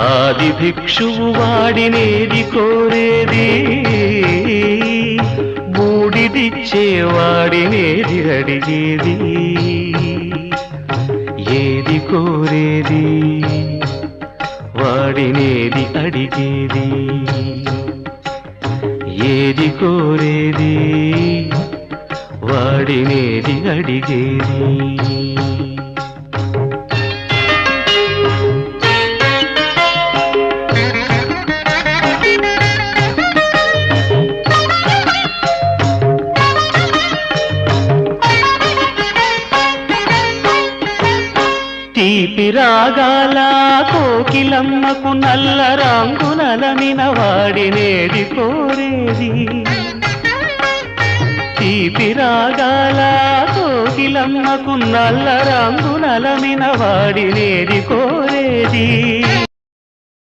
ఆది భిక్షువు వాడినేది కోరేది. బూడిదిచ్చేవాడినేది అడిగేది. ఏది కోరేది? వాడినేది అడిగేది. ఏది కోరేది? వాడినేది అడిగేది. తీపి రాగాల కోకిలమ్మకు నల్ల రంగు నలమిన వాడినేది కోరేది. తీపి రాగాల కోకిలమ్మకు నల్ల రంగు నలమిన వాడినేది కోరేది.